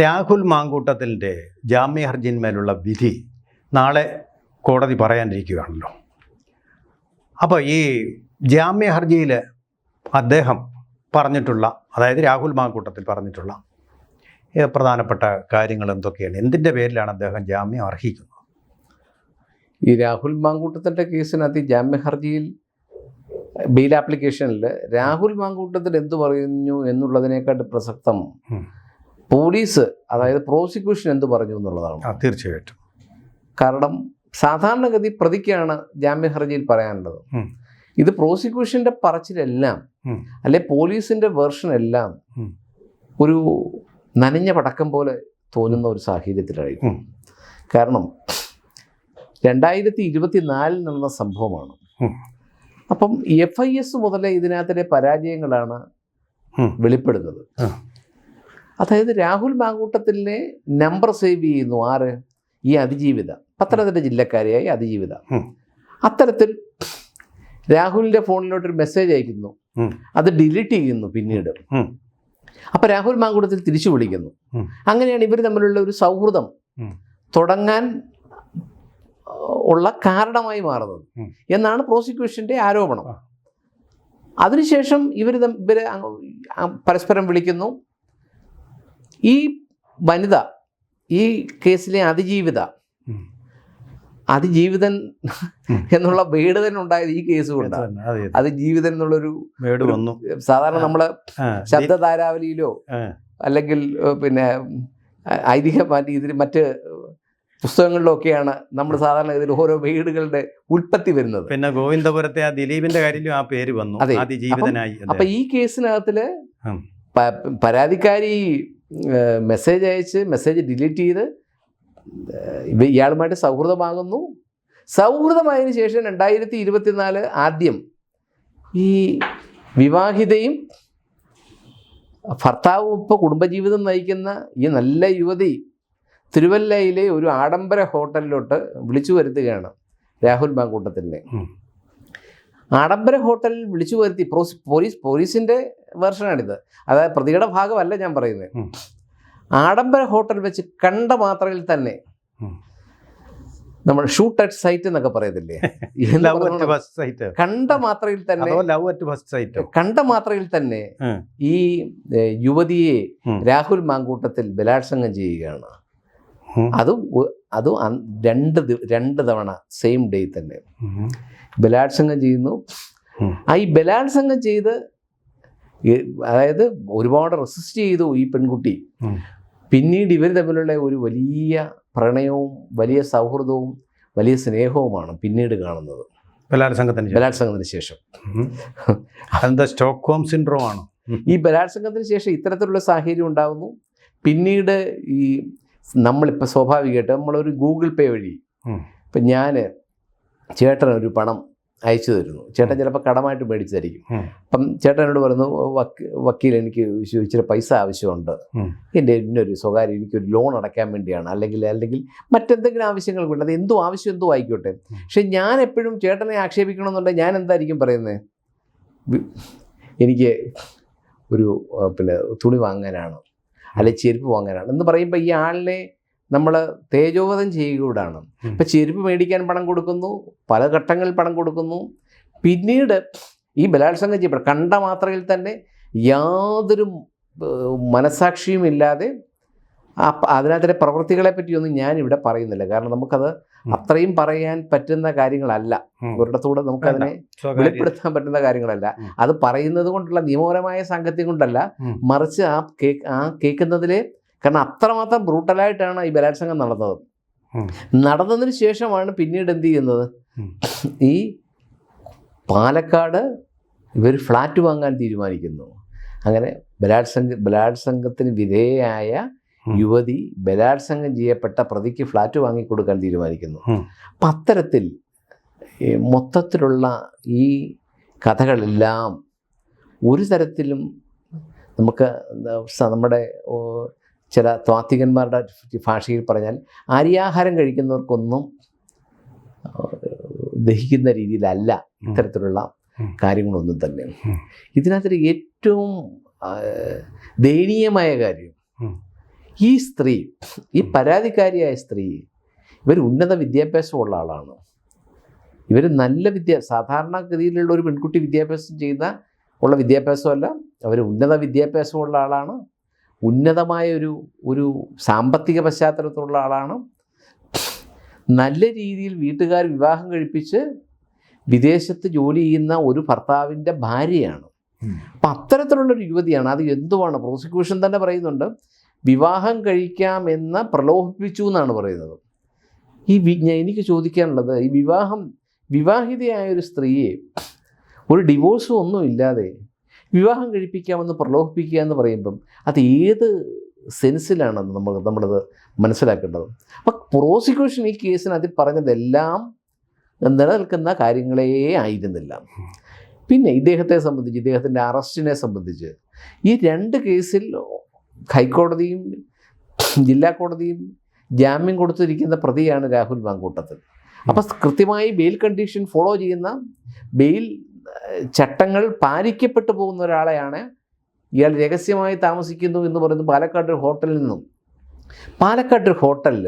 രാഹുൽ മാങ്കൂട്ടത്തിന്റെ ജാമ്യ ഹർജിന്മേലുള്ള വിധി നാളെ കോടതി പറയാനിരിക്കുകയാണല്ലോ. അപ്പോൾ ഈ ജാമ്യ ഹർജിയിൽ അദ്ദേഹം പറഞ്ഞിട്ടുള്ള അതായത് രാഹുൽ മാങ്കൂട്ടത്തിൽ പറഞ്ഞിട്ടുള്ള പ്രധാനപ്പെട്ട കാര്യങ്ങൾ എന്തൊക്കെയാണ്? എന്തിന്റെ പേരിലാണ് അദ്ദേഹം ജാമ്യം അർഹിക്കുന്നത്? ഈ രാഹുൽ മാങ്കൂട്ടത്തിന്റെ കേസിനകത്ത് ഈ ജാമ്യ ഹർജിയിൽ ബെയിൽ ആപ്ലിക്കേഷനിൽ രാഹുൽ മാങ്കൂട്ടത്തിൽ എന്തു പറയുന്നു എന്നുള്ളതിനേക്കാട്ട് പ്രസക്തം. പോലീസ് അതായത് പ്രോസിക്യൂഷൻ എന്ത് പറഞ്ഞു എന്നുള്ളതാണ്. തീർച്ചയായിട്ടും. കാരണം സാധാരണഗതി പ്രതിക്കാണ് ജാമ്യ ഹർജിയിൽ പറയാനുള്ളത്. ഇത് പ്രോസിക്യൂഷന്റെ പറച്ചിലെല്ലാം. അല്ലെ പോലീസിന്റെ വേർഷൻ എല്ലാം ഒരു നനഞ്ഞ പടക്കം പോലെ തോന്നുന്ന ഒരു സാഹചര്യത്തിലായിരിക്കും. കാരണം രണ്ടായിരത്തി ഇരുപത്തി നാലിൽ നടന്ന സംഭവമാണ്. അപ്പം എഫ് ഐ എസ് മുതലേ ഇതിനകത്തിലെ പരാജയങ്ങളാണ്. വെളിപ്പെടുന്നത്. അതായത് രാഹുൽ മാങ്കൂട്ടത്തിലെ നമ്പർ സേവ് ചെയ്യുന്നു ആറ് ഈ അതിജീവിത പത്തനംതിട്ട ജില്ലക്കാരിയായി അതിജീവിത. അത്തരത്തിൽ രാഹുലിന്റെ ഫോണിലോട്ട് ഒരു മെസ്സേജ് അയക്കുന്നു അത് ഡിലീറ്റ് ചെയ്യുന്നു പിന്നീട്. അപ്പൊ അപ്പോൾ രാഹുൽ മാങ്കൂട്ടത്തിൽ തിരിച്ചു വിളിക്കുന്നു. അങ്ങനെയാണ് ഇവർ തമ്മിലുള്ള ഒരു സൗഹൃദം. തുടങ്ങാൻ ഉള്ള കാരണമായി മാറുന്നത്. എന്നാണ് പ്രോസിക്യൂഷന്റെ ആരോപണം. അതിനുശേഷം ഇവർ ഇവർ പരസ്പരം വിളിക്കുന്നു. ഈ വനിത ഈ കേസിലെ അതിജീവിത അതിജീവിതൻ എന്നുള്ള വേട് തന്നെ ഉണ്ടായത് ഈ കേസ് കൊണ്ട് അതെ, അതെ. അതിജീവിതൻ എന്നുള്ളൊരു വേട് വന്നു. സാധാരണ നമ്മൾ ആ, ശബ്ദധാരാവലിയിലോ അല്ലെങ്കിൽ പിന്നെ ഐതിഹ്യ മറ്റ് ഇതിൽ മറ്റ് പുസ്തകങ്ങളിലൊക്കെയാണ് നമ്മൾ സാധാരണ ഇതിൽ ഓരോ വീടുകളുടെ ഉൽപ്പത്തി വരുന്നത്. പിന്നെ ഗോവിന്ദപുരത്തെ ആ ദിലീപിന്റെ കാര്യത്തിലും ആ പേര് വന്നു. അതെ. അതിജീവിതനായി അപ്പൊ ഈ കേസിനകത്തിൽ. പരാതിക്കാരി മെസ്സേജ് അയച്ച് മെസ്സേജ് ഡിലീറ്റ് ചെയ്ത് ഇയാളുമായിട്ട് സൗഹൃദമാകുന്നു സൗഹൃദമായതിനു ശേഷം രണ്ടായിരത്തി ഇരുപത്തിനാല് ആദ്യം ഈ വിവാഹിതയും ഭർത്താവും ഇപ്പോൾ കുടുംബജീവിതം നയിക്കുന്ന ഈ നല്ല യുവതി തിരുവല്ലയിലെ ഒരു ആഡംബര ഹോട്ടലിലോട്ട് വിളിച്ചു വരുത്തുകയാണ് രാഹുൽ മാങ്കൂട്ടത്തിനെ. ആഡംബര ഹോട്ടലിൽ വിളിച്ചു വരുത്തി. പോലീസ് പോലീസിന്റെ വെർഷനാണിത്. അതായത് പ്രതിയുടെ ഭാഗമല്ല ഞാൻ പറയുന്നത്. ആഡംബര ഹോട്ടൽ വെച്ച് കണ്ട മാത്രയിൽ തന്നെ നമ്മൾ ഷൂട്ട് അറ്റ് സൈറ്റ് എന്നൊക്കെ പറയത്തില്ലേ? കണ്ട മാത്രയിൽ തന്നെ കണ്ട മാത്രയിൽ തന്നെ ഈ യുവതിയെ. രാഹുൽ മാങ്കൂട്ടത്തിൽ ബലാത്സംഗം ചെയ്യുകയാണ്. അതും അതും രണ്ട് രണ്ട് തവണ സെയിം ഡേ തന്നെ. ബലാത്സംഗം ചെയ്യുന്നു. ആ ഈ ബലാത്സംഗം ചെയ്ത് അതായത് ഒരുപാട് റെസിസ്റ്റ് ചെയ്തു ഈ പെൺകുട്ടി. പിന്നീട് ഇവർ തമ്മിലുള്ള ഒരു വലിയ പ്രണയവും വലിയ സൗഹൃദവും വലിയ സ്നേഹവുമാണ് പിന്നീട് കാണുന്നത്. ബലാത്സംഗത്തിന്. ബലാത്സംഗത്തിന് ശേഷം. സ്റ്റോക്ക്ഹോം സിൻഡ്രോം ആണ്. ഈ ബലാത്സംഗത്തിന് ശേഷം ഇത്തരത്തിലുള്ള സാഹചര്യം ഉണ്ടാകുന്നു പിന്നീട് ഈ നമ്മളിപ്പോൾ സ്വാഭാവികമായിട്ട് നമ്മളൊരു ഗൂഗിൾ പേ വഴി. ഇപ്പം ഞാൻ ചേട്ടൻ ഒരു പണം അയച്ചു തരുന്നു. ചേട്ടൻ ചിലപ്പോൾ കടമായിട്ട് മേടിച്ചതായിരിക്കും. അപ്പം ചേട്ടൻ എന്നോട് പറയുന്നു വക്ക് വക്കീൽ എനിക്ക് ഇച്ചിരി പൈസ ആവശ്യമുണ്ട്. എന്റെ ഇന്നൊരു സ്വകാര്യം എനിക്കൊരു ലോൺ അടയ്ക്കാൻ വേണ്ടിയാണ്. അല്ലെങ്കിൽ അല്ലെങ്കിൽ മറ്റെന്തെങ്കിലും ആവശ്യങ്ങൾ കൊണ്ട് അത് എന്തോ ആവശ്യം എന്തോ ആയിക്കോട്ടെ. പക്ഷെ ഞാൻ എപ്പോഴും ചേട്ടനെ ആക്ഷേപിക്കണമെന്നുണ്ടെങ്കിൽ ഞാൻ എന്തായിരിക്കും പറയുന്നത് എനിക്ക് ഒരു പിന്നെ തുണി വാങ്ങാനാണ്. അല്ലെ ചെരുപ്പ് വാങ്ങാനാണ്. എന്ന് പറയുമ്പോൾ ഈ ആളിനെ നമ്മൾ തേജോവധം ചെയ്യുകയാണ് ഉം. ഇപ്പം ചെരുപ്പ് മേടിക്കാൻ പണം കൊടുക്കുന്നു പല ഘട്ടങ്ങളിൽ പണം കൊടുക്കുന്നു. പിന്നീട് ഈ ബലാത്സംഗം ചെയ്യപ്പെടും. കണ്ട മാത്രയിൽ തന്നെ യാതൊരു മനസാക്ഷിയും ഇല്ലാതെ അതിനകത്തെ പ്രവൃത്തികളെ പറ്റിയൊന്നും ഞാൻ ഇവിടെ പറയുന്നില്ല. കാരണം നമുക്കത് അത്രയും പറയാൻ പറ്റുന്ന കാര്യങ്ങളല്ല. ഒരിടത്തൂടെ നമുക്കതിനെ അതിനെ വെളിപ്പെടുത്താൻ പറ്റുന്ന കാര്യങ്ങളല്ല. അത് പറയുന്നത് കൊണ്ടുള്ള നിയമപരമായ സാങ്കത്യം കൊണ്ടല്ല. മറിച്ച് ആ കേ ആ കേൾക്കുന്നതിലെ കാരണം അത്രമാത്രം ബ്രൂട്ടലായിട്ടാണ് ഈ ബലാത്സംഗം നടന്നത്. നടന്നതിന് ശേഷമാണ് പിന്നീട് എന്ത് ചെയ്യുന്നത് ഈ പാലക്കാട് ഇവർ ഫ്ലാറ്റ് വാങ്ങാൻ തീരുമാനിക്കുന്നു അങ്ങനെ ബലാത്സംഗ ബലാത്സംഗത്തിന് വിധേയയായ ഉം. യുവതി ബലാത്സംഗം ചെയ്യപ്പെട്ട പ്രതിക്ക് ഫ്ലാറ്റ് വാങ്ങിക്കൊടുക്കാൻ തീരുമാനിക്കുന്നു. അപ്പം അത്തരത്തിൽ മൊത്തത്തിലുള്ള ഈ കഥകളെല്ലാം ഒരു തരത്തിലും നമുക്ക് നമ്മുടെ ചില ത്വാത്വികന്മാരുടെ ഭാഷയിൽ പറഞ്ഞാൽ അരിയാഹാരം കഴിക്കുന്നവർക്കൊന്നും ദഹിക്കുന്ന രീതിയിലല്ല ഇത്തരത്തിലുള്ള കാര്യങ്ങളൊന്നും തന്നെ. ഇതിനകത്തൊരു ഏറ്റവും ദയനീയമായ കാര്യം ഈ സ്ത്രീ ഈ പരാതിക്കാരിയായ സ്ത്രീ ഇവർ ഉന്നത വിദ്യാഭ്യാസമുള്ള ആളാണ്. ഇവർ നല്ല വിദ്യ സാധാരണഗതിയിലുള്ള ഒരു പെൺകുട്ടി വിദ്യാഭ്യാസം ചെയ്യുന്ന ഉള്ള വിദ്യാഭ്യാസമല്ല അവർ ഉന്നത വിദ്യാഭ്യാസമുള്ള ആളാണ്. ഉന്നതമായ ഒരു ഒരു സാമ്പത്തിക പശ്ചാത്തലത്തിലുള്ള ആളാണ്. നല്ല രീതിയിൽ വീട്ടുകാർ വിവാഹം കഴിപ്പിച്ച് വിദേശത്ത് ജോലി ചെയ്യുന്ന ഒരു ഭർത്താവിന്റെ ഭാര്യയാണ്. അപ്പം അത്തരത്തിലുള്ളൊരു യുവതിയാണ്. അത് എന്തുവാണ്? പ്രോസിക്യൂഷൻ തന്നെ പറയുന്നുണ്ട്. വിവാഹം കഴിക്കാമെന്ന് പ്രലോഭിപ്പിച്ചു എന്നാണ് പറയുന്നത്. ഈ വി എനിക്ക് ചോദിക്കാനുള്ളത് ഈ വിവാഹം വിവാഹിതയായ ഒരു സ്ത്രീയെ ഒരു ഡിവോഴ്സും ഒന്നും ഇല്ലാതെ വിവാഹം കഴിപ്പിക്കാമെന്ന് പ്രലോഭിപ്പിക്കുക എന്ന് പറയുമ്പം അത് ഏത് സെൻസിലാണ് നമ്മൾ നമ്മളത് മനസ്സിലാക്കേണ്ടത്. അപ്പം പ്രോസിക്യൂഷൻ ഈ കേസിനകത്ത് പറഞ്ഞതെല്ലാം നിലനിൽക്കുന്ന കാര്യങ്ങളേ ആയിരുന്നില്ല. പിന്നെ ഇദ്ദേഹത്തെ സംബന്ധിച്ച് ഇദ്ദേഹത്തിന്റെ അറസ്റ്റിനെ സംബന്ധിച്ച് ഈ രണ്ട് കേസിൽ ഹൈക്കോടതിയും ജില്ലാ കോടതിയും ജാമ്യം കൊടുത്തിരിക്കുന്ന പ്രതിയാണ് രാഹുൽ മാങ്കൂട്ടത്തിൽ. അപ്പം കൃത്യമായി ബെയിൽ കണ്ടീഷൻ ഫോളോ ചെയ്യുന്ന ബെയിൽ ചട്ടങ്ങൾ പാലിക്കപ്പെട്ടു പോകുന്ന ഒരാളെയാണ് ഇയാൾ രഹസ്യമായി താമസിക്കുന്നു എന്ന് പറയുന്നത് പാലക്കാട് ഒരു ഹോട്ടലിൽ നിന്നും. പാലക്കാട് ഒരു ഹോട്ടലിൽ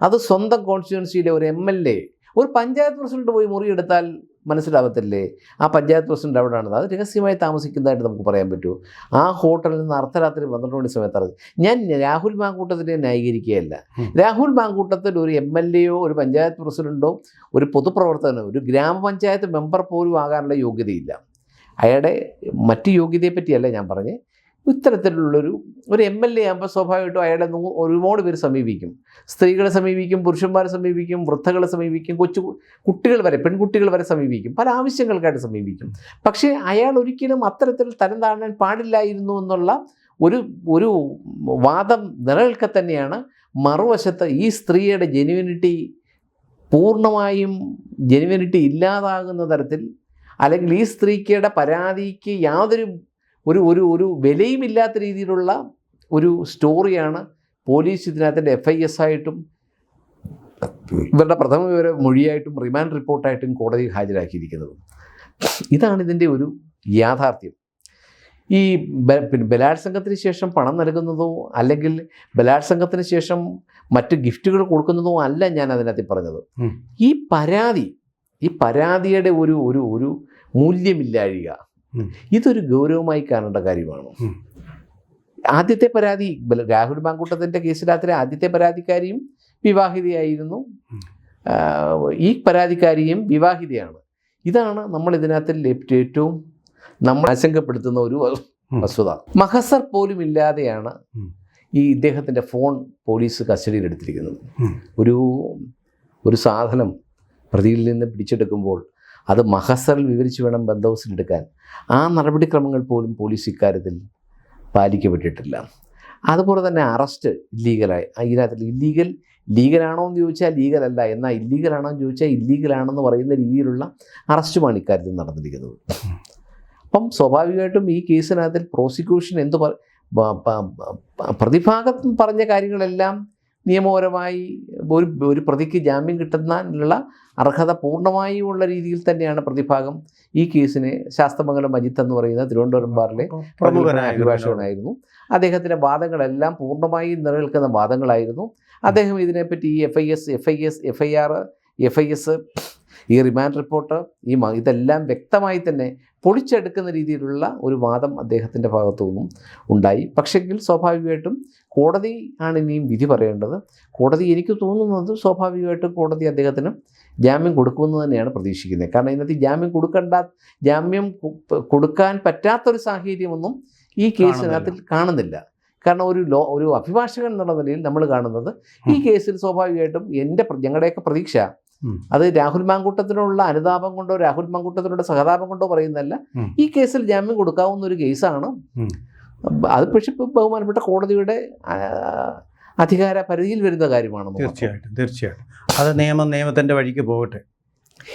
അത് സ്വന്തം കോൺസ്റ്റിറ്റ്യുവൻസിയിലെ ഒരു എം എൽ എ ഒരു പഞ്ചായത്ത് പ്രസിഡന്റ് പോയി മുറിയെടുത്താൽ മനസ്സിലാവത്തില്ലേ? ആ പഞ്ചായത്ത് പ്രസിഡന്റ് അവിടെയാണത് അത് രഹസ്യമായി താമസിക്കുന്നതായിട്ട് നമുക്ക് പറയാൻ പറ്റുമോ ആ ഹോട്ടലിൽ നിന്ന് അർദ്ധരാത്രി പന്ത്രണ്ട് മണി സമയത്ത് അറിയാം ഞാൻ രാഹുൽ മാങ്കൂട്ടത്തിനെ ന്യായീകരിക്കുകയല്ല. രാഹുൽ മാങ്കൂട്ടത്തിൽ ഒരു എം എൽ എയോ ഒരു പഞ്ചായത്ത് പ്രസിഡന്റോ ഒരു പൊതുപ്രവർത്തകനോ ഒരു ഗ്രാമപഞ്ചായത്ത് മെമ്പർ പോലും ആകാനുള്ള യോഗ്യതയില്ല. അയാളുടെ മറ്റ് യോഗ്യതയെപ്പറ്റിയല്ല ഞാൻ പറഞ്ഞ് ഇത്തരത്തിലുള്ളൊരു ഒരു എം എൽ എ ആകുമ്പോൾ സ്വാഭാവികമായിട്ടും അയാളെ ഒരുപാട് പേര് സമീപിക്കും. സ്ത്രീകളെ സമീപിക്കും പുരുഷന്മാരെ സമീപിക്കും വൃദ്ധകളെ സമീപിക്കും കൊച്ചു കുട്ടികൾ വരെ പെൺകുട്ടികൾ വരെ സമീപിക്കും. പല ആവശ്യങ്ങൾക്കായിട്ട് സമീപിക്കും. പക്ഷേ അയാൾ ഒരിക്കലും അത്തരത്തിൽ തരം താഴാൻ പാടില്ലായിരുന്നു എന്നുള്ള ഒരു ഒരു വാദം നിലനിൽക്കെ തന്നെയാണ് മറുവശത്ത് ഈ സ്ത്രീയുടെ ജെനുവിനിറ്റി പൂർണമായും ജെനുവിനിറ്റി ഇല്ലാതാകുന്ന തരത്തിൽ അല്ലെങ്കിൽ ഈ സ്ത്രീക്കയുടെ പരാതിക്ക് യാതൊരു ഒരു ഒരു ഒരു വിലയുമില്ലാത്ത രീതിയിലുള്ള ഒരു സ്റ്റോറിയാണ് പോലീസ് ഇതിനകത്തിന്റെ എഫ് ഐ എസ് ആയിട്ടും ഇവരുടെ പ്രഥമ വിവര മൊഴിയായിട്ടും റിമാൻഡ് റിപ്പോർട്ടായിട്ടും കോടതിയിൽ ഹാജരാക്കിയിരിക്കുന്നത്. ഇതാണ് ഇതിന്റെ ഒരു യാഥാർത്ഥ്യം. ഈ പിന്നെ ബലാത്സംഗത്തിന് ശേഷം പണം നൽകുന്നതോ അല്ലെങ്കിൽ ബലാത്സംഗത്തിന് ശേഷം മറ്റ് ഗിഫ്റ്റുകൾ കൊടുക്കുന്നതോ അല്ല ഞാൻ അതിനകത്ത് പറഞ്ഞത്. ഈ പരാതി ഈ പരാതിയുടെ ഒരു ഒരു ഒരു മൂല്യമില്ലാഴിക. ഇതൊരു ഗൗരവമായി കാണേണ്ട കാര്യമാണ്? ആദ്യത്തെ പരാതി രാഹുൽ രാഹുൽ മാങ്കൂട്ടത്തിന്റെ രാത്രി ആദ്യത്തെ പരാതിക്കാരിയും വിവാഹിതയായിരുന്നു. ഈ പരാതിക്കാരിയും വിവാഹിതയാണ്. ഇതാണ് നമ്മൾ ഇതിനകത്ത് ഏറ്റവും നമ്മൾ ആശങ്കപ്പെടുത്തുന്ന ഒരു വസ്തുത. മഹസർ പോലും ഇല്ലാതെയാണ് ഈ ഇദ്ദേഹത്തിന്റെ ഫോൺ പോലീസ് കസ്റ്റഡിയിൽ എടുത്തിരിക്കുന്നത് ഒരു ഒരു സാധനം പ്രതിയിൽ നിന്ന് പിടിച്ചെടുക്കുമ്പോൾ അത് മഹസറിൽ വിവരിച്ച് വേണം ബന്ദോബസ്തിലെടുക്കാൻ ആ നടപടിക്രമങ്ങൾ പോലും പോലീസ് ഇക്കാര്യത്തിൽ പാലിക്കപ്പെട്ടിട്ടില്ല. അതുപോലെ തന്നെ അറസ്റ്റ് ഇല്ലീഗലായി. ഇതിനകത്തിൽ ഇല്ലീഗൽ ലീഗലാണോ എന്ന് ചോദിച്ചാൽ ലീഗലല്ല. എന്നാൽ ഇല്ലീഗലാണോ എന്ന് ചോദിച്ചാൽ ഇല്ലീഗലാണെന്ന് പറയുന്ന രീതിയിലുള്ള അറസ്റ്റുമാണ് ഇക്കാര്യത്തിൽ നടന്നിരിക്കുന്നത്. അപ്പം സ്വാഭാവികമായിട്ടും ഈ കേസിനകത്തിൽ പ്രോസിക്യൂഷൻ എന്ത് പ്രതിഭാഗത്ത് പറഞ്ഞ കാര്യങ്ങളെല്ലാം നിയമപരമായി ഒരു ഒരു പ്രതിക്ക് ജാമ്യം കിട്ടുന്നതിനുള്ള അർഹത പൂർണമായും ഉള്ള രീതിയിൽ തന്നെയാണ് പ്രതിഭാഗം ഈ കേസിനെ ശാസ്ത്രമംഗലം അജിത്ത് എന്ന് പറയുന്ന തിരുവനന്തപുരം ബാറിലെ പ്രമുഖനായ അഭിഭാഷകനായിരുന്നു. അദ്ദേഹത്തിന്റെ വാദങ്ങളെല്ലാം പൂർണമായും നിലനിൽക്കുന്ന വാദങ്ങളായിരുന്നു. അദ്ദേഹം ഇതിനെപ്പറ്റി ഈ F I S F I S F I R F I S ഈ റിമാൻഡ് റിപ്പോർട്ട് ഈ ഇതെല്ലാം വ്യക്തമായി തന്നെ പൊളിച്ചെടുക്കുന്ന രീതിയിലുള്ള ഒരു വാദം അദ്ദേഹത്തിന്റെ ഭാഗത്തു നിന്നും ഉണ്ടായി. പക്ഷെങ്കിൽ സ്വാഭാവികമായിട്ടും കോടതി ആണ് ഇനിയും വിധി പറയേണ്ടത്. കോടതി എനിക്ക് തോന്നുന്നത് സ്വാഭാവികമായിട്ടും കോടതി അദ്ദേഹത്തിന് ജാമ്യം കൊടുക്കുമെന്ന് തന്നെയാണ് പ്രതീക്ഷിക്കുന്നത്. കാരണം ഇതിനകത്ത് ജാമ്യം കൊടുക്കണ്ട ജാമ്യം കൊടുക്കാൻ പറ്റാത്തൊരു സാഹചര്യമൊന്നും ഈ കേസിനകത്തിൽ കാണുന്നില്ല. കാരണം ഒരു ലോ ഒരു അഭിഭാഷകൻ എന്നുള്ള നിലയിൽ നമ്മൾ കാണുന്നത് ഈ കേസിൽ സ്വാഭാവികമായിട്ടും എന്റെ ഞങ്ങളുടെയൊക്കെ പ്രതീക്ഷ. അത് രാഹുൽ മാങ്കൂട്ടത്തിനുള്ള അനുതാപം കൊണ്ടോ രാഹുൽ മാങ്കൂട്ടത്തിനുള്ള സഹതാപം കൊണ്ടോ പറയുന്നതല്ല. ഈ കേസിൽ ജാമ്യം കൊടുക്കാവുന്ന ഒരു കേസാണ്. അത് പക്ഷെ ഇപ്പൊ ബഹുമാനപ്പെട്ട കോടതിയുടെ അധികാര പരിധിയിൽ വരുന്ന കാര്യമാണ് തീർച്ചയായിട്ടും തീർച്ചയായിട്ടും. അത് നിയമം നിയമത്തിന്റെ വഴിക്ക് പോകട്ടെ.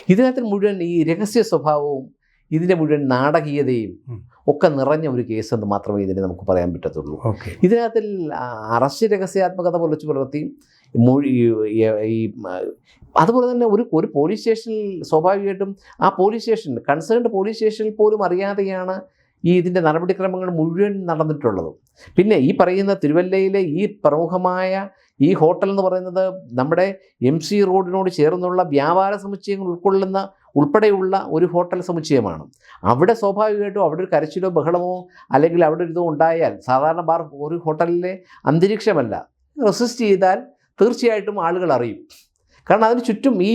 ഇതിനകത്ത് മുഴുവൻ ഈ രഹസ്യ സ്വഭാവവും ഇതിന്റെ മുഴുവൻ നാടകീയതയും ഒക്കെ നിറഞ്ഞ ഒരു കേസ് എന്ന് മാത്രമേ ഇതിനെ നമുക്ക് പറയാൻ പറ്റത്തുള്ളൂ. ഇതിനകത്തിൽ അറസ്റ്റ് രഹസ്യാത്മകത പൊളിച്ചു പുലർത്തി മൊഴി ഈ- അതുപോലെ തന്നെ ഒരു ഒരു പോലീസ് സ്റ്റേഷനിൽ സ്വാഭാവികമായിട്ടും ആ പോലീസ് സ്റ്റേഷൻ കൺസേൺഡ് പോലീസ് സ്റ്റേഷനിൽ പോലും അറിയാതെയാണ് ഈ ഇതിന്റെ നടപടിക്രമങ്ങൾ മുഴുവൻ നടന്നിട്ടുള്ളത്. പിന്നെ ഈ പറയുന്ന തിരുവല്ലയിലെ ഈ പ്രമുഖമായ ഈ ഹോട്ടൽ എന്ന് പറയുന്നത് നമ്മുടെ എം സി റോഡിനോട് ചേർന്നുള്ള വ്യാപാര സമുച്ചയങ്ങൾ ഉൾക്കൊള്ളുന്ന ഉൾപ്പെടെയുള്ള ഒരു ഹോട്ടൽ സമുച്ചയമാണ്. അവിടെ സ്വാഭാവികമായിട്ടും അവിടെ ഒരു കരച്ചിലോ ബഹളമോ അല്ലെങ്കിൽ അവിടെ ഒരു ഇതോ ഉണ്ടായാൽ സാധാരണ ബാർ ഒരു ഹോട്ടലിലെ അന്തരീക്ഷമല്ല. റെസിസ്റ്റ് ചെയ്താൽ തീർച്ചയായിട്ടും ആളുകൾ അറിയും. കാരണം അതിന് ചുറ്റും ഈ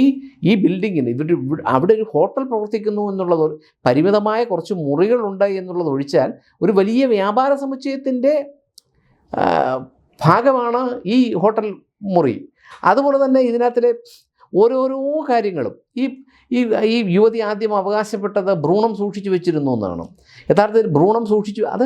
ഈ ബിൽഡിങ്ങിന് ഇവർ അവിടെ ഒരു ഹോട്ടൽ പ്രവർത്തിക്കുന്നു എന്നുള്ളത് പരിമിതമായ കുറച്ച് മുറികളുണ്ട് എന്നുള്ളത് ഒഴിച്ചാൽ ഒരു വലിയ വ്യാപാര സമുച്ചയത്തിന്റെ ഭാഗമാണ് ഈ ഹോട്ടൽ മുറി. അതുപോലെ തന്നെ ഇതിനകത്തിലെ ഓരോരോ കാര്യങ്ങളും ഈ ഈ ഈ യുവതി ആദ്യം അവകാശപ്പെട്ടത് ഭ്രൂണം സൂക്ഷിച്ചു വെച്ചിരുന്നു എന്നാണ്. യഥാർത്ഥത്തിൽ ഭ്രൂണം സൂക്ഷിച്ചു അത്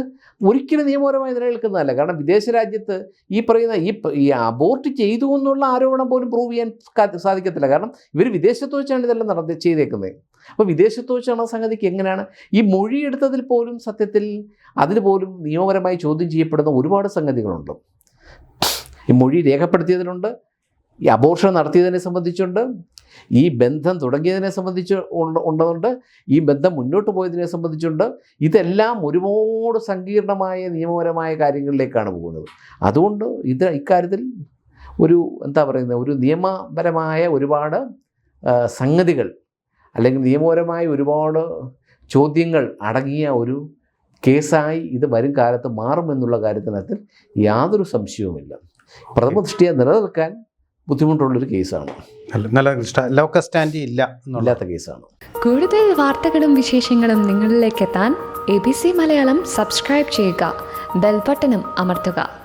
ഒരിക്കലും നിയമപരമായി നിലനിൽക്കുന്നതല്ല. കാരണം വിദേശ രാജ്യത്ത് ഈ പറയുന്ന ഈ ഈ അബോർട്ട് ചെയ്തു എന്നുള്ള ആരോപണം പോലും പ്രൂവ് ചെയ്യാൻ സാധിക്കത്തില്ല. കാരണം ഇവർ വിദേശത്ത് വെച്ചാണ് ഇതെല്ലാം നടത്തി ചെയ്തേക്കുന്നത്. അപ്പോൾ വിദേശത്ത് വെച്ചാണ് സംഗതിക്ക് എങ്ങനെയാണ്? ഈ മൊഴിയെടുത്തതിൽ പോലും സത്യത്തിൽ അതിൽ പോലും നിയമപരമായി ചോദ്യം ചെയ്യപ്പെടുന്ന ഒരുപാട് സംഗതികളുണ്ട്. ഈ മൊഴി രേഖപ്പെടുത്തിയതിലുണ്ട്. ഈ അബോർഷൻ നടത്തിയതിനെ സംബന്ധിച്ചുണ്ട് ഈ ബന്ധം തുടങ്ങിയതിനെ സംബന്ധിച്ച് ഉണ്ടതുണ്ട് ഈ ബന്ധം മുന്നോട്ട് പോയതിനെ സംബന്ധിച്ചുണ്ട്. ഇതെല്ലാം ഒരുപാട് സങ്കീർണമായ നിയമപരമായ കാര്യങ്ങളിലേക്കാണ് പോകുന്നത്. അതുകൊണ്ട് ഇത് ഇക്കാര്യത്തിൽ ഒരു എന്താ പറയുന്നത് ഒരു നിയമപരമായ ഒരുപാട് സംഗതികൾ അല്ലെങ്കിൽ നിയമപരമായ ഒരുപാട് ചോദ്യങ്ങൾ അടങ്ങിയ ഒരു കേസായി ഇത് വരും കാലത്ത് മാറുമെന്നുള്ള കാര്യത്തിനകത്ത് യാതൊരു സംശയവുമില്ല. പ്രഥമ ദൃഷ്ടിയെ നിലനിൽക്കാൻ ബുദ്ധിമുട്ടുള്ളൊരു കേസാണ്. നല്ല ലോക്കൽ സ്റ്റാൻഡ് ഇല്ല എന്നുള്ള ഇല്ലാത്ത കേസാണ്. കൂടുതൽ വാർത്തകളും വിശേഷങ്ങളും നിങ്ങളിലേക്ക് എത്താൻ A B C Malayalam subscribe ചെയ്യുക. ബെൽബട്ടനും അമർത്തുക.